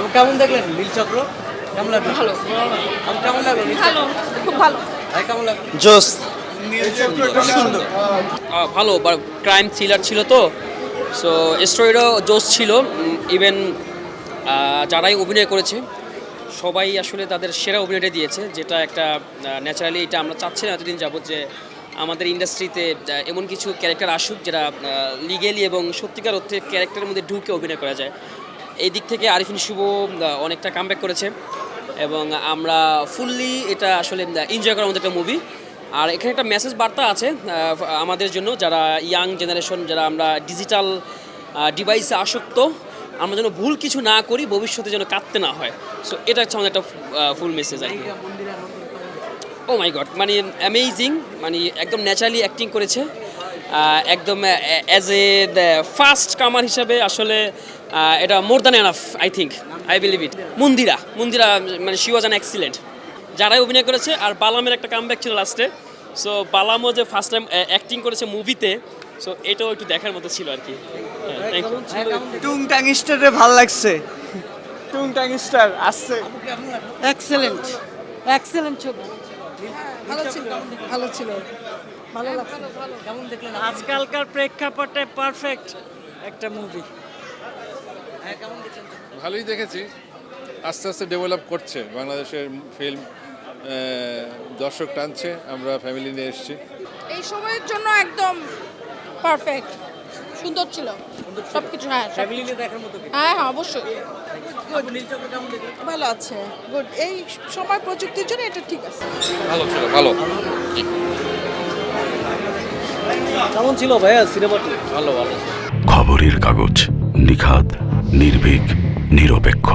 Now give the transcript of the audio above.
আপনি কেমন দেখলেন নীলচক্র কেমন লাগল? ভালো। আপনি কেমন লাগল ভালো খুব ভালো। ভাই কেমন লাগল? জোস। ভালো ক্রাইম থ্রিলার ছিল তো সো স্টোরিটাও জোস ছিল ইভেন যারাই অভিনয় করেছে সবাই আসলে তাদের সেরা অভিনয়টা দিয়েছে যেটা একটা ন্যাচারালি এটা আমরা চাচ্ছি না এতদিন যাবত যে আমাদের ইন্ডাস্ট্রিতে এমন কিছু ক্যারেক্টার আসুক যেটা লিগেলি এবং সত্যিকার অর্থে ক্যারেক্টারের মধ্যে ঢুকে অভিনয় করা যায়। এই দিক থেকে আরিফিন শুভ অনেকটা কামব্যাক করেছে এবং আমরা ফুললি এটা আসলে এনজয় করার মতো একটা মুভি আর এখানে একটা মেসেজ বার্তা আছে আমাদের জন্য, যারা ইয়াং জেনারেশন যারা আমরা ডিজিটাল ডিভাইসে আসক্ত, আমরা যেন ভুল কিছু না করি, ভবিষ্যতে যেন কাঁদতে না হয়। সো এটা হচ্ছে আমাদের একটা ফুল মেসেজ আর ও মাই গড মানে অ্যামেজিং মানে একদম ন্যাচারালি অ্যাক্টিং করেছে। একদম অ্যাজ এ ফার্স্ট কামার হিসাবে আসলে এটা more than enough I think I believe it Mandira Mandira মানে শি ওয়াজ অ্যান এক্সিলেন্ট যারাই অভিনয় করেছে আর বালামের একটা কামব্যাক ছিল লাস্টে সো বালামও যে ফার্স্ট টাইম অ্যাক্টিং করেছে মুভিতে সো এটাও একটু দেখার মতো ছিল আর কি। হ্যাঁ, টুং টাং স্টারে ভালো লাগছে। টুং টাং স্টার আসছে এক্সেলেন্ট এক্সেলেন্ট ছবি। ভালো ছিল ভালো ছিল। ভালো লাগছে। কেমন দেখলেন আজকালকার প্রেক্ষাপটে পারফেক্ট একটা মুভি হ্যাঁ কেমন দেখলেন ভালোই দেখেছি। আস্তে আস্তে ডেভেলপ করছে। বাংলাদেশের ফিল্ম দর্শক টানছে। আমরা ফ্যামিলি নিয়ে এসেছি। এই সময়ের জন্য একদম পারফেক্ট সুন্দর ছিল। সব কিছু হ্যাঁ ফ্যামিলি নিয়ে দেখার মতো হ্যাঁ হ্যাঁ অবশ্যই। ভালো আছে। গুড এই সময় প্রযুক্তির জন্য এটা ঠিক আছে। ভালো ছিল ভালো। কেমন ছিল ভাইয়া সিনেমাটি? ভালো ভালো খবরের কাগজ নিখাদ নির্ভীক নিরপেক্ষ।